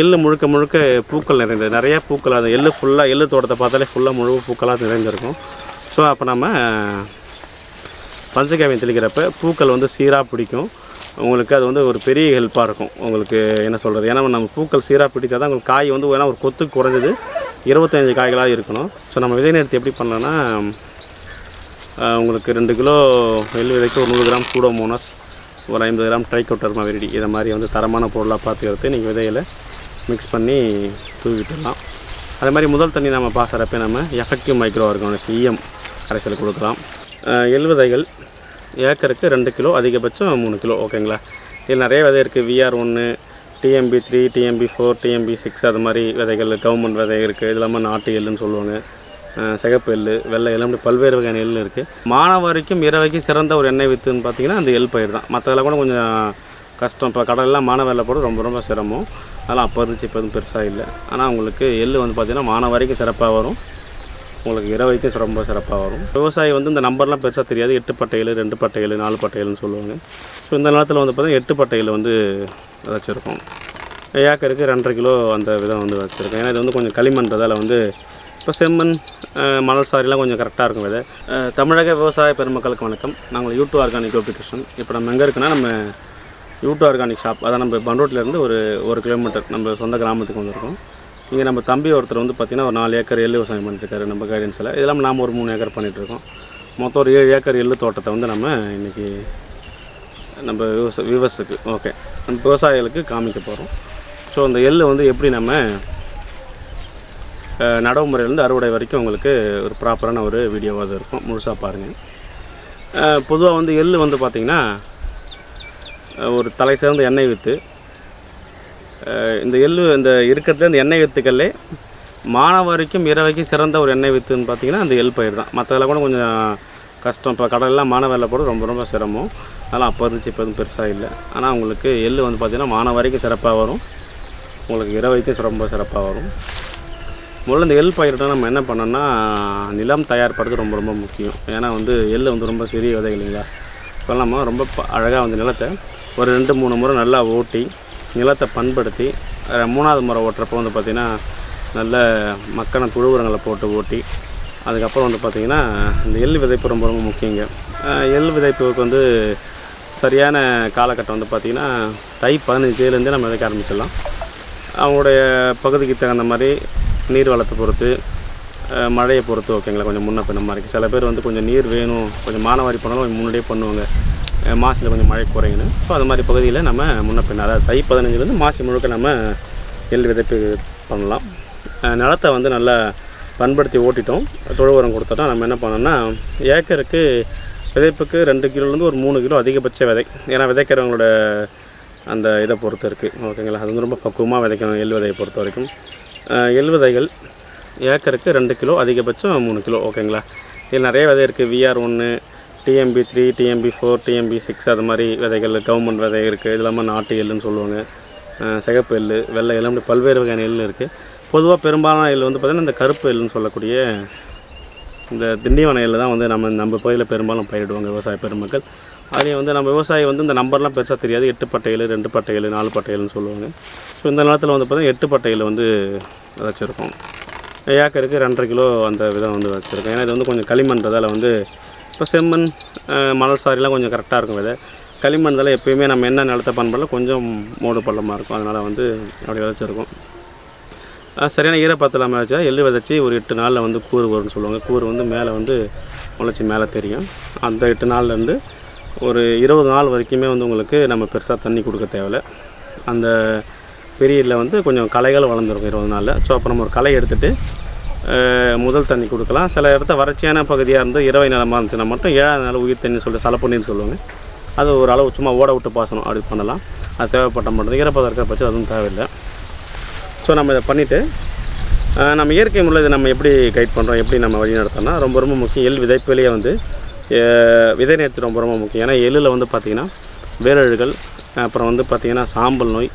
எள்ளு முழுக்க முழுக்க பூக்கள் நிறைந்தது. நிறையா பூக்கள் அது எள்ளு ஃபுல்லாக எள்ளு தோட்டத்தை பார்த்தாலே ஃபுல்லாக முழு பூக்களாக நிறைந்திருக்கும். ஸோ அப்போ நம்ம பஞ்சகாவியம் தெளிக்கிறப்ப பூக்கள் வந்து சீராக பிடிக்கும். உங்களுக்கு அது வந்து ஒரு பெரிய ஹெல்ப்பாக இருக்கும். உங்களுக்கு என்ன சொல்கிறது ஏன்னா நம்ம பூக்கள் சீராக பிடிச்சா தான் உங்களுக்கு காய் வந்து ஏன்னா ஒரு கொத்து குறைஞ்சது இருபத்தஞ்சு காய்களாக இருக்கணும். ஸோ நம்ம விதை நேரத்தை எப்படி பண்ணலான்னா உங்களுக்கு ரெண்டு கிலோ எள்ளு விதைக்கு ஒரு நூறு கிராம் சூடோமோனஸ் ஒரு ஐம்பது கிராம் ட்ரைகோட்டர்மா வெரிடி இதை மாதிரி வந்து தரமான பொருளாக பார்த்து எடுத்து நீங்கள் விதையில் மிக்ஸ் பண்ணி தூவி விட்டுடலாம் அதே மாதிரி முதல் தண்ணி நம்ம பாசறப்ப நம்ம எஃபெக்டிவ் மைக்ரோ ஆர்கானிக்ஸ் இஎம் கரைசல் கொடுக்கலாம். எழுவதைகள் எள் விதைகள் ஏக்கருக்கு ரெண்டு கிலோ அதிகபட்சம் மூணு கிலோ ஓகேங்களா இதில் நிறைய விதை இருக்குது விஆர் ஒன்று TMV three TMV four TMV six அது மாதிரி விதைகள் கவர்மெண்ட் விதை இருக்குது இது இல்லாமல் நாட்டு எள்ளுன்னு சொல்லுவாங்க. சிகப்பு எள் வெள்ளை எல்லாம் அப்படி பல்வேறு வகையான எள் இருக்குது மானாவாரிக்கும் இரவைக்கும் சிறந்த ஒரு எண்ணெய் வித்துன்னு பார்த்தீங்கன்னா அந்த எள் பயிர் தான். மற்றதெல்லாம் கூட கொஞ்சம் கஷ்டம். இப்போ கடலெல்லாம் மானவரில் போட ரொம்ப ரொம்ப சிரமம். அதெல்லாம் அப்போ இருந்துச்சு இப்போ எதுவும் பெருசாக இல்லை. ஆனால் உங்களுக்கு எள் வந்து பார்த்திங்கன்னா மானாவாரிக்கும் சிறப்பாக வரும். உங்களுக்கு இரவைக்கும் ரொம்ப சிறப்பாக வரும். விவசாயி வந்து இந்த நம்பர்லாம் பெருசாக தெரியாது. எட்டு பட்டையல் ரெண்டு பட்டையல் நாலு பட்டையல்னு சொல்லுவாங்க. ஸோ இந்த நேரத்தில் வந்து பார்த்தீங்கன்னா எட்டு பட்டையல் வந்து வச்சுருக்கோம். ஏக்கருக்கு ரெண்டரை கிலோ அந்த விதம் வந்து வச்சுருக்கோம். ஏன்னா இது வந்து கொஞ்சம் களிமண்றதால் வந்து இப்போ செம்மண் மணல் சாரிலாம் கொஞ்சம் கரெக்டாக இருக்கும் விதை. தமிழக விவசாய பெருமக்களுக்கு வணக்கம். நாங்கள் யூடியூப் ஆர்கானிக் அப்ளிகேஷன் இப்போ நம்ம எங்கே இருக்குன்னா நம்ம யூடியூப் ஆர்கானிக் ஷாப் அதான் நம்ம பண்ரோட்லேருந்து ஒரு ஒரு கிலோமீட்டர் நம்ம சொந்த கிராமத்துக்கு வந்திருக்கோம். இங்கே நம்ம தம்பி ஒருத்தர் வந்து பார்த்திங்கன்னா ஒரு நாலு ஏக்கர் எள்ளு விவசாயம் பண்ணிட்டுருக்காரு நம்ம கைடன்ஸில் இதெல்லாம் நாம் ஒரு மூணு ஏக்கர் பண்ணிகிட்ருக்கோம் மொத்தம் ஒரு ஏழு ஏக்கர் எள்ளு தோட்டத்தை வந்து நம்ம இன்றைக்கி நம்ம விவச விவசுக்கு ஓகே நம்ம விவசாயிகளுக்கு காமிக்க போகிறோம் ஸோ அந்த எள்ளு வந்து எப்படி நம்ம நடவு முறையிலேருந்து அறுவடை வரைக்கும் உங்களுக்கு ஒரு ப்ராப்பரான ஒரு வீடியோவாக இருக்கும். முழுசாக பாருங்கள் பொதுவாக வந்து எள் வந்து பார்த்திங்கன்னா ஒரு தலை சிறந்த எண்ணெய் வித்து இந்த எள் இந்த இருக்கிறதுல இந்த எண்ணெய் வித்துக்களே மாணவரிக்கும் இரவைக்கும் சிறந்த ஒரு எண்ணெய் வித்துன்னு பார்த்தீங்கன்னா அந்த எள் பயிர் தான். மற்றதெல்லாம் கூட கொஞ்சம் கஷ்டம். இப்போ கடலெலாம் மானவரில் போட ரொம்ப ரொம்ப சிரமம். அதெல்லாம் அப்போ இருந்துச்சு இப்போ எதுவும் பெருசாக இல்லை. ஆனால் உங்களுக்கு எள் வந்து பார்த்திங்கன்னா மாணவரிக்கும் சிறப்பாக வரும். உங்களுக்கு இரவைக்கும் ரொம்ப சிறப்பாக வரும். முதல்ல இந்த எள் பயிரிட்ட நம்ம என்ன பண்ணோம்னா நிலம் தயார்படுறது ரொம்ப ரொம்ப முக்கியம். ஏன்னா வந்து எள் வந்து ரொம்ப சிறிய விதை இல்லைங்களா? நம்ம ரொம்ப அழகாக வந்து நிலத்தை ஒரு ரெண்டு மூணு முறை நல்லா ஓட்டி நிலத்தை பண்படுத்தி மூணாவது முறை ஓட்டுறப்போ வந்து பார்த்திங்கன்னா நல்ல மக்கான துழு உரங்களை போட்டு ஓட்டி அதுக்கப்புறம் வந்து பார்த்திங்கன்னா இந்த எள் விதைப்பு ரொம்ப ரொம்ப முக்கியங்க. எள் விதைப்புக்கு வந்து சரியான காலகட்டம் வந்து பார்த்திங்கன்னா தை பதினஞ்சுலேருந்தே நம்ம விதைக்க ஆரம்பிச்சிடலாம். அவங்களுடைய பகுதிக்கு தகுந்த மாதிரி நீர் வளத்தை பொறுத்து மழையை பொறுத்து ஓகேங்களா கொஞ்சம் முன்ன பின்ன மாதிரி சில பேர் வந்து கொஞ்சம் நீர் வேணும் கொஞ்சம் மானவாரி பண்ணாலும் கொஞ்சம் முன்னாடியே பண்ணுவாங்க. மாசில் மாசியில் கொஞ்சம் மழை குறையணும் ஸோ அது மாதிரி பகுதியில் நம்ம முன்ன பின்ன அதாவது தை பதினஞ்சுலேருந்து மாசி முழுக்க நம்ம எள் விதைப்பு பண்ணலாம். நிலத்தை வந்து நல்லா பண்படுத்தி ஓட்டிட்டோம். தொழு உரம் கொடுத்துட்டோம் நம்ம என்ன பண்ணோம்னா ஏக்கருக்கு விதைப்புக்கு ரெண்டு கிலோலேருந்து ஒரு மூணு கிலோ அதிகபட்ச விதை. ஏன்னா விதைக்கிறவங்களோட அந்த இதை பொறுத்து இருக்குது ஓகேங்களா அது வந்து ரொம்ப பக்குவமாக விதைக்கணும் எள் விதையை பொறுத்த வரைக்கும். அஹ் விதைகள் ஏக்கருக்கு ரெண்டு கிலோ அதிகபட்சம் மூணு கிலோ. ஓகேங்களா? இதில் நிறைய விதை இருக்குது விஆர் ஒன்று TMV three TMV four TMV six அது மாதிரி விதைகள் கவர்மெண்ட் விதை இருக்குது இது இல்லாமல் நாட்டு எள்ளுன்னு சொல்லுவாங்க. சிகப்பு எள்ளு வெள்ளை எள்ளு அப்படி பல்வேறு வகையான எள் இருக்குது பொதுவாக பெரும்பாலான எள் வந்து பார்த்திங்கன்னா இந்த கருப்பு எள்ளுன்னு சொல்லக்கூடிய இந்த திண்டிவன எள் தான் வந்து நம்ம நம்ம பகுதியில் பெரும்பாலும் பயிரிடுவாங்க விவசாய பெருமக்கள். அதே வந்து நம்ம விவசாயி வந்து இந்த நம்பர்லாம் பெருசாக தெரியாது. எட்டு பட்டையல் ரெண்டு பட்டையல் நாலு பட்டையல்னு சொல்லுவாங்க. ஸோ இந்த நேரத்தில் வந்து பார்த்தீங்கன்னா எட்டு பட்டையல் வந்து வச்சுருக்கோம். ஏக்கருக்கு ரெண்டரை கிலோ அந்த விதம் வந்து வச்சுருக்கோம். ஏன்னா இது வந்து கொஞ்சம் களிமண்றதால் வந்து இப்போ செம்மண் மணல் சாரிலாம் கொஞ்சம் கரெக்டாக இருக்கும் விதை. களிமண்ணில் எப்பயுமே நம்ம என்ன நிலத்தை பண்ணல கொஞ்சம் மூடு பள்ளமாக இருக்கும். அதனால் வந்து அப்படி விதைச்சிருக்கோம். சரியான ஈரப்பத்தில் இல்லாமல் வச்சா எள்ளு விதைச்சி ஒரு எட்டு நாளில் வந்து கூறு வரும்னு சொல்லுவாங்க. கூறு வந்து மேலே வந்து முளைச்சி மேலே தெரியும். அந்த எட்டு நாள்லேருந்து ஒரு இருபது நாள் வரைக்குமே வந்து உங்களுக்கு நம்ம பெருசாக தண்ணி கொடுக்க தேவையில்ல. அந்த பீரியடில் வந்து கொஞ்சம் களைகள் வளர்ந்துருக்கும் இருபது நாளில். ஸோ அப்போ நம்ம ஒரு களை எடுத்துகிட்டு முதல் தண்ணி கொடுக்கலாம். சில இடத்த வறட்சியான பகுதியாக இருந்து இரவை நிலமாக இருந்துச்சுன்னா மட்டும் ஏழாவது நாள் உயிர் தண்ணி சொல்லிட்டு சலப்பண்ணின்னு சொல்லுவாங்க. அது ஒரு அளவு சும்மா ஓட விட்டு பாசனம் அப்படி பண்ணலாம். அது தேவைப்பட்ட மட்டும் ஈரப்பதம் இருக்கிற பட்சம் அதுவும் தேவையில்லை. ஸோ நம்ம இதை பண்ணிவிட்டு நம்ம இயற்கை முறையில் இதை நம்ம எப்படி கைட் பண்ணுறோம் எப்படி நம்ம வழி நடத்தோம்னா ரொம்ப ரொம்ப முக்கியம். எள் விதைப்பிலேயே வந்து விதை நேர்த்தி ரொம்ப ரொம்ப முக்கியம். ஏன்னா எள்ளில் வந்து பார்த்திங்கன்னா வேரழுகள் அப்புறம் வந்து பார்த்திங்கன்னா சாம்பல் நோய்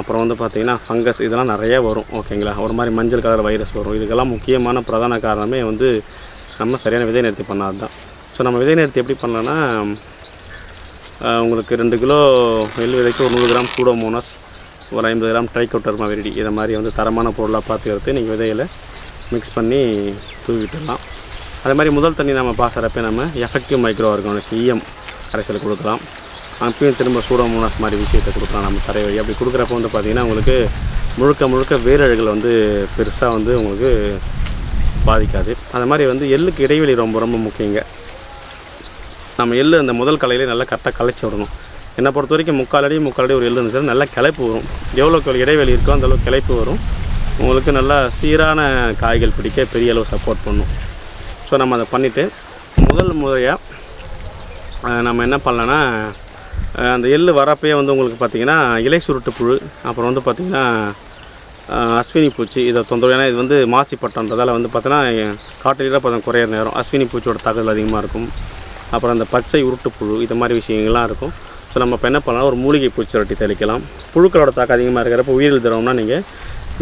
அப்புறம் வந்து பார்த்திங்கன்னா ஃபங்கஸ் இதெல்லாம் நிறைய வரும் ஓகேங்களா ஒரு மாதிரி மஞ்சள் கலர் வைரஸ் வரும். இதுக்கெல்லாம் முக்கியமான பிரதான காரணமே வந்து நம்ம சரியான விதை நேர்த்தி பண்ணாது தான் ஸோ நம்ம விதை நேர்த்தி எப்படி பண்ணலான்னா உங்களுக்கு ரெண்டு கிலோ எள் விதைக்கு ஒரு நூறு கிராம் சூடோமோனஸ் ஒரு ஐம்பது கிராம் ட்ரைகோட்டர்மா வெரிடி இதை மாதிரி வந்து தரமான பொருளாக பார்த்து எடுத்து நீங்கள் விதையில் மிக்ஸ் பண்ணி தூவிட்டுடலாம். அதே மாதிரி முதல் தண்ணி நம்ம பாசறப்ப நம்ம எஃபெக்டிவ் மைக்ரோ ஆர்கானிக் சிஎம் கரைசல் கொடுக்கலாம். அப்பயும் திரும்ப சூடோமோனாஸ் மாதிரி விஷயத்தை கொடுக்கலாம். நம்ம தரை வழி அப்படி கொடுக்குறப்ப வந்து பார்த்திங்கன்னா உங்களுக்கு முழுக்க முழுக்க வேரழுகள் வந்து பெருசாக வந்து உங்களுக்கு பாதிக்காது. அது மாதிரி வந்து எள்ளுக்கு இடைவெளி ரொம்ப ரொம்ப முக்கியங்க. நம்ம எள்ளு அந்த முதல் கலையிலே நல்லா கரெக்டாக கலைச்சி விடணும். என்னை பொறுத்த வரைக்கும் முக்கால் அடி முக்கால் அடி ஒரு எள்ளு இருந்துச்சுன்னா நல்லா கிளைப்பு வரும். எவ்வளோக்கு இடைவெளி இருக்கோ அந்த அளவுக்கு கிளைப்பு வரும். உங்களுக்கு நல்லா சீரான காய்கள் பிடிக்க பெரிய அளவு சப்போர்ட் பண்ணும். ஸோ நம்ம அதை பண்ணிவிட்டு முதல் முறையாக நம்ம என்ன பண்ணலான்னா அந்த எள் வரப்பையே வந்து உங்களுக்கு பார்த்திங்கன்னா இலை சுருட்டு புழு அப்புறம் வந்து பார்த்திங்கன்னா அஸ்வினி பூச்சி இதை தொந்தரவு. ஏன்னா இது வந்து மாசி பட்டம்ன்றதால வந்து பார்த்தோன்னா காட்டு பார்த்தா குறையிற நேரம். அஸ்வினி பூச்சியோட தாக்குதல் அதிகமாக இருக்கும். அப்புறம் அந்த பச்சை உருட்டு புழு இது மாதிரி விஷயங்கள்லாம் இருக்கும். ஸோ நம்ம இப்போ என்ன பண்ணலாம்? ஒரு மூலிகை பூச்சி ரொட்டி தெளிக்கலாம். புழுக்களோட தாக்கம் அதிகமாக இருக்கிறப்ப உயிரில் திரவம்னா நீங்கள்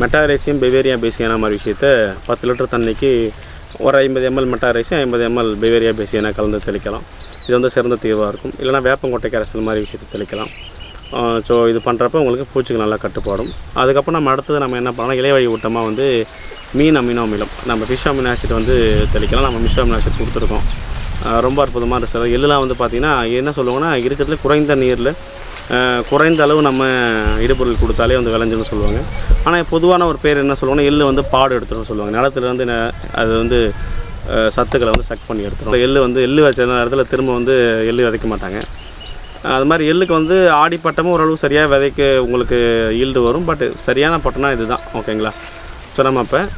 மெட்டாரேசியம் பெவேரியா பேசியான மாதிரி விஷயத்த பத்து லிட்டர் தண்ணிக்கு ஒரு ஐம்பது எம்எல் மெட்டாரேசியம் ஐம்பது எம்எல் பிவேரியா பேசியானா கலந்து தெளிக்கலாம். இது வந்து சிறந்த தீர்வாக இருக்கும். இல்லைனா வேப்பங்கொட்டை கரைசல் மாதிரி விஷயத்தை தெளிக்கலாம். ஸோ இது பண்ணுறப்ப உங்களுக்கு பூச்சிக்கு நல்லா கட்டுப்பாடும். அதுக்கப்புறம் நம்ம அடுத்தது நம்ம என்ன பண்ணலாம்? இலைவழி ஊட்டமாக வந்து மீன் அமினோ அமிலம் நம்ம ஃபிஷ் அமினோ ஆசிட் வந்து தெளிக்கலாம். நம்ம மிஷ் அமினோ ஆசிட் கொடுத்துருக்கோம். ரொம்ப அற்புதமாக இருக்கு சார் எள்ளுலாம் வந்து பார்த்திங்கன்னா என்ன சொல்லுவாங்கன்னா இருக்கிறதுல குறைந்த நீரில் குறைந்த அளவு நம்ம இடுபொருள் கொடுத்தாலே வந்து விளைஞ்சுன்னு சொல்லுவாங்க. ஆனால் பொதுவான ஒரு பேர் என்ன சொல்லுவாங்கன்னா எள்ளு வந்து பாடு எடுத்துருன்னு சொல்லுவாங்க. நிலத்துல வந்து ந- அது வந்து சத்துக்களை வந்து சக் பண்ணி எடுத்துரும். எள்ளு வந்து எள்ளு வச்ச நேரத்தில் திரும்ப வந்து எள்ளு விதைக்க மாட்டாங்க. அது மாதிரி எள்ளுக்கு வந்து ஆடி பட்டமும் ஓரளவு சரியாக விதைக்க உங்களுக்கு ஈல்டு வரும். பட் சரியான பட்டம்னா இதுதான். ஓகேங்களா? ஸோ நம்ம அப்போ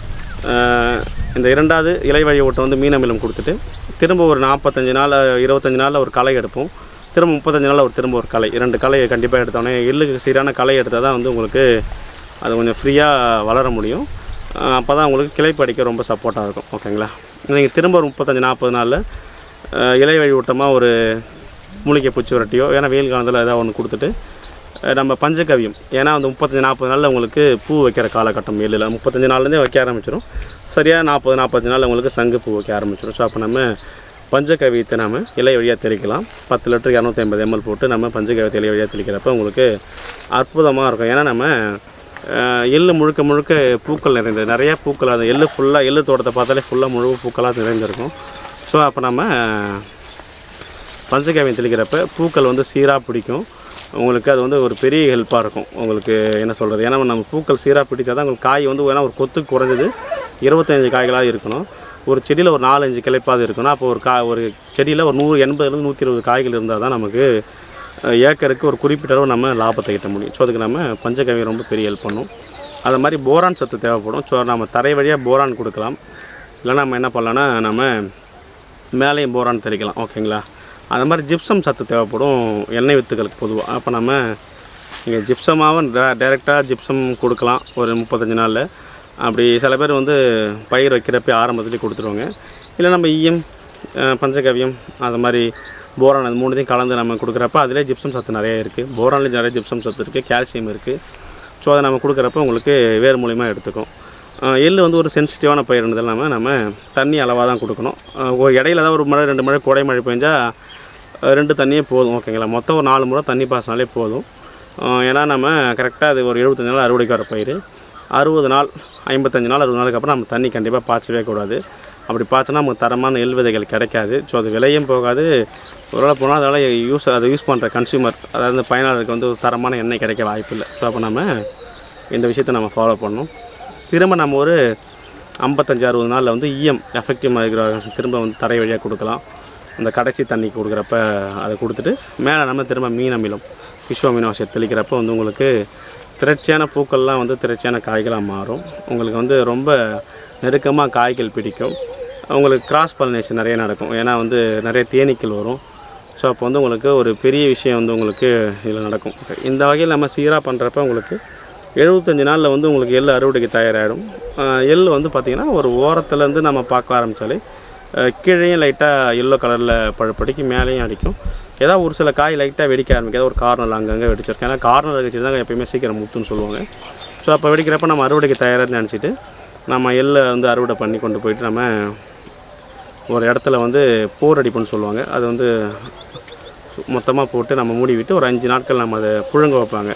இந்த இரண்டாவது இலை வழி ஓட்டம் வந்து மீன் அமிலம் கொடுத்துட்டு திரும்ப ஒரு நாற்பத்தஞ்சு நாள் இருபத்தஞ்சி நாளில் ஒரு களை எடுப்போம். திரும்ப முப்பத்தஞ்சு நாளில் ஒரு திரும்ப ஒரு களை இரண்டு கலையை கண்டிப்பாக எடுத்தோடனே எள்ளுக்கு சீரான களை எடுத்தால் தான் வந்து உங்களுக்கு அது கொஞ்சம் ஃப்ரீயாக வளர முடியும். அப்போ தான் உங்களுக்கு கிளைப்பு அடிக்க ரொம்ப சப்போர்ட்டாக இருக்கும். ஓகேங்களா? நீங்கள் திரும்ப ஒரு முப்பத்தஞ்சு நாற்பது நாளில் இலை வழி ஊட்டமாக ஒரு மூலிகை பூச்சி வரட்டியோ ஏன்னா வெயில் காலத்தில் ஏதாவது ஒன்று கொடுத்துட்டு நம்ம பஞ்சகவியம் ஏன்னா வந்து முப்பத்தஞ்சு நாற்பது நாளில் உங்களுக்கு பூ வைக்கிற காலகட்டம் எள்ளில் முப்பத்தஞ்சு நாள்லேருந்தே வைக்க ஆரம்பிச்சிடும் சரியாக நாற்பது நாற்பத்தஞ்சு நாளில் உங்களுக்கு சங்கு பூ வைக்க ஆரம்பிச்சிடும் ஸோ அப்போ நம்ம பஞ்சகவியத்தை நம்ம இலை வழியாக தெளிக்கலாம். பத்து லிட்டர் இரநூத்தி ஐம்பது எம்எல் போட்டு நம்ம பஞ்சகவியத்தை இலை வழியாக தெளிக்கிறப்ப உங்களுக்கு அற்புதமாக இருக்கும். ஏன்னா நம்ம எள்ளு முழுக்க முழுக்க பூக்கள் நிறைந்தது நிறையா பூக்கள் அந்த எள்ளு ஃபுல்லாக எள்ளு தோட்டத்தை பார்த்தாலே ஃபுல்லாக முழு பூக்களாக நிறைந்திருக்கும். ஸோ அப்போ நம்ம பஞ்சகாவியம் தெளிக்கிறப்ப பூக்கள் வந்து சீராக பிடிக்கும். உங்களுக்கு அது வந்து ஒரு பெரிய ஹெல்ப்பாக இருக்கும். உங்களுக்கு என்ன சொல்கிறது ஏன்னா நம்ம பூக்கள் சீராக பிடிச்சா தான் உங்களுக்கு காய் வந்து ஏன்னா ஒரு கொத்து குறைஞ்சது இருபத்தஞ்சு காய்களாக இருக்கணும். ஒரு செடியில் ஒரு நாலஞ்சு கிளைப்பாவது இருக்கணும். அப்போ ஒரு கா ஒரு செடியில் ஒரு நூறு எண்பதுலேருந்து நூற்றி இருபது காய்கள் இருந்தால் தான் நமக்கு ஏக்கருக்கு ஒரு குறிப்பிட்ட அளவு நம்ம லாபத்தை ஈட்ட முடியும். ஸோ அதுக்கு நம்ம பஞ்சகவியம் ரொம்ப பெரிய ஹெல்ப் பண்ணும். அது மாதிரி போரான் சத்து தேவைப்படும். ஸோ நம்ம தரை வழியாக போரான் கொடுக்கலாம். இல்லைன்னா நம்ம என்ன பண்ணலான்னா நம்ம மேலேயும் போரான் தெளிக்கலாம். ஓகேங்களா அது மாதிரி ஜிப்சம் சத்து தேவைப்படும். எண்ணெய் வித்துகளுக்கு பொதுவாக அப்போ நம்ம நீங்கள் ஜிப்சமாகவும் டே டைரெக்டாக ஜிப்சம் கொடுக்கலாம். ஒரு முப்பத்தஞ்சு நாளில். அப்படி சில பேர் வந்து பயிர் வைக்கிறப்ப ஆரம்பத்துலேயே கொடுத்துருவாங்க. இல்லை நம்ம ஈயம் பஞ்சகவியம் அது மாதிரி போரான் அது மூணுத்தையும் கலந்து நம்ம கொடுக்குறப்ப அதிலே ஜிப்சம் சத்து நிறைய இருக்குது போரான்லேயும் நிறைய ஜிப்சம் சத்து இருக்குது கால்சியம் இருக்குது ஸோ அதை நம்ம கொடுக்குறப்ப உங்களுக்கு வேறு மூலிமா எடுத்துக்கும். எள் எள்ளு வந்து ஒரு சென்சிட்டிவான பயிர்ன்றது இல்லாமல் நம்ம தண்ணி அளவாக தான் கொடுக்கணும். இடையில தான் ஒரு மழை ரெண்டு மழை கோடை மழை பெஞ்சால் ரெண்டு தண்ணியே போதும் ஓகேங்களா மொத்தம் ஒரு நாலு முறை தண்ணி பாசினாலே போதும். ஏன்னா நம்ம கரெக்டாக அது ஒரு எழுபத்தஞ்சு நாள் அறுவடைக்கு வர பயிர். அறுபது நாள் ஐம்பத்தஞ்சு நாள் அறுபது நாளுக்கு அப்புறம் நம்ம தண்ணி கண்டிப்பாக பாய்ச்சவே கூடாது. அப்படி பாய்ச்சினா நமக்கு தரமான எள் விதைகள் கிடைக்காது. ஸோ அது விலையும் போகாது. ஒருவேளை போனால் அதனால் யூஸ் அதை யூஸ் பண்ணுற கன்சியூமர் அதாவது பயனாளருக்கு வந்து ஒரு தரமான எண்ணெய் கிடைக்க வாய்ப்பு இல்லை. ஸோ அப்போ நம்ம இந்த விஷயத்தை நம்ம ஃபாலோ பண்ணணும். திரும்ப நம்ம ஒரு ஐம்பத்தஞ்சு அறுபது நாளில் வந்து இஎம் எஃபெக்டிவ் இருக்கிற திரும்ப வந்து தரை வழியாக கொடுக்கலாம். அந்த கடைசி தண்ணி கொடுக்குறப்ப அதை கொடுத்துட்டு மேலே நம்ம திரும்ப மீன் அமிலம் விஸ்வ அமினோ தெளிக்கிறப்போ தெளிக்கிறப்ப வந்து உங்களுக்கு திரட்சியான பூக்கள்லாம் வந்து திரட்சியான காய்களாக மாறும். உங்களுக்கு வந்து ரொம்ப நெருக்கமாக காய்கள் பிடிக்கும். உங்களுக்கு கிராஸ் பாலினேஷன் நிறைய நடக்கும். ஏன்னா வந்து நிறைய தேனீக்கள் வரும். ஸோ அப்போ வந்து உங்களுக்கு ஒரு பெரிய விஷயம் வந்து உங்களுக்கு இதில் நடக்கும். இந்த வகையில் நம்ம சீராக பண்ணுறப்ப உங்களுக்கு எழுபத்தஞ்சி நாளில் வந்து உங்களுக்கு எள் அறுவடைக்கு தயாராகிடும் எள் வந்து பார்த்திங்கன்னா ஒரு ஓரத்துலேருந்து நம்ம பார்க்க ஆரம்பித்தாலே கீழேயும் லைட்டாக எல்லோ கலரில் பழுப்படிக்கு மேலேயும் அடிக்கும். ஏதாவது ஒரு சில காய் லைட்டாக வெடிக்க ஆரம்பிக்காத ஒரு கார்னர் அங்கங்கே வெடிச்சிருக்கேன் ஏன்னா கார்னர் வச்சு தான் எப்பயுமே சீக்கிரம் முத்துன்னு சொல்லுவாங்க. ஸோ அப்போ வெடிக்கிறப்ப நம்ம அறுவடைக்கு தயாராக நினச்சிட்டு நம்ம எள்ளை வந்து அறுவடை பண்ணி கொண்டு போயிட்டு நம்ம ஒரு இடத்துல வந்து போர் அடிப்புன்னு சொல்லுவாங்க. அது வந்து மொத்தமாக போட்டு நம்ம மூடி விட்டு ஒரு அஞ்சு நாட்கள் நம்ம அதை புழுங்க வைப்பாங்க.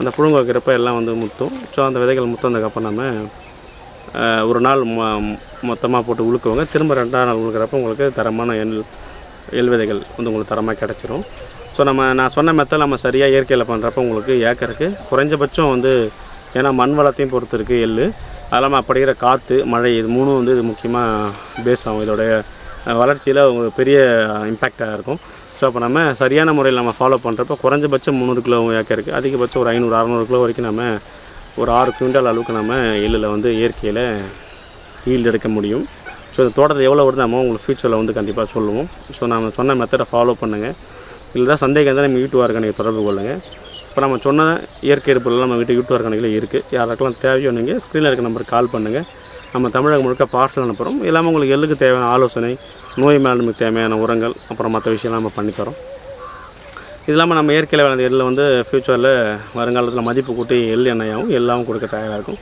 அந்த புழுங்க வைக்கிறப்ப எல்லாம் வந்து முத்தும். ஸோ அந்த விதைகள் முத்தந்ததுக்கப்புறம் நம்ம ஒரு நாள் மொ மொத்தமாக போட்டு உழுக்குவாங்க. திரும்ப ரெண்டாம் நாள் உழுக்கிறப்ப உங்களுக்கு தரமான எண்ணெய் எள் விதைகள் வந்து உங்களுக்கு தரமாக கிடச்சிரும். ஸோ நம்ம நான் சொன்ன மெத்தட் நம்ம சரியாக இயற்கையில் பண்ணுறப்ப உங்களுக்கு ஏக்கருக்கு குறைஞ்சபட்சம் வந்து ஏன்னா மண் வளத்தையும் பொறுத்து இருக்குது எள் அது இல்லாமல் அப்படிங்கிற காற்று மழை இது மூணும் வந்து இது முக்கியமாக பேஸ் ஆகும். இதோடைய வளர்ச்சியில் உங்களுக்கு பெரிய இம்பேக்டாக இருக்கும். ஸோ அப்போ நம்ம சரியான முறையில் நம்ம ஃபாலோ பண்ணுறப்ப குறைஞ்சபட்சம் முந்நூறு கிலோ ஏக்கருக்கு அதிகபட்சம் ஒரு ஐநூறு அறநூறு கிலோ வரைக்கும் நம்ம ஒரு ஆறு குவிண்டால் அளவுக்கு நம்ம எள்ளில் வந்து இயற்கையில் ஈல்டு எடுக்க முடியும். ஸோ இந்த தோட்டத்தில் எவ்வளோ வருது நம்ம உங்களுக்கு ஃப்யூச்சரில் வந்து கண்டிப்பாக சொல்லுவோம். ஸோ நம்ம சொன்ன மெத்தடை ஃபாலோ பண்ணுங்கள் இல்லை சந்தேகம் இருந்தால் நம்ம யூடியூப் ஆர்கானிக் தொடர்பு கொள்ளுங்கள் இப்போ நம்ம சொன்ன இயற்கை இருப்புலாம் நம்ம வீட்டு யூடியூப் கணக்கில் இருக்குது யாருக்கெல்லாம் தேவையோ நீங்கள் ஸ்க்ரீனில் இருக்க நம்பருக்கு கால் பண்ணுங்கள் நம்ம தமிழகம் முழுக்க பார்சல் அனுப்புகிறோம் இல்லாமல் உங்களுக்கு எள்ளுக்கு தேவையான ஆலோசனை நோய் மேலாண்மைக்கு தேவையான உரங்கள் அப்புறம் மற்ற விஷயம்லாம் நம்ம பண்ணித்தரோம் இது இல்லாமல் நம்ம இயற்கையில் விளைந்த எள்ளில் வந்து ஃப்யூச்சரில் வருங்காலத்தில் மதிப்பு கூட்டி எள் எண்ணெயாகவும் எல்லாமும் கொடுக்க தயாராக இருக்கும்.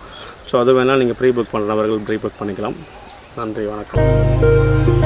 ஸோ அது வேணால் நீங்கள் ப்ரீ புக் பண்ணுறவர்கள் ப்ரீ புக் பண்ணிக்கலாம். நன்றி வணக்கம்.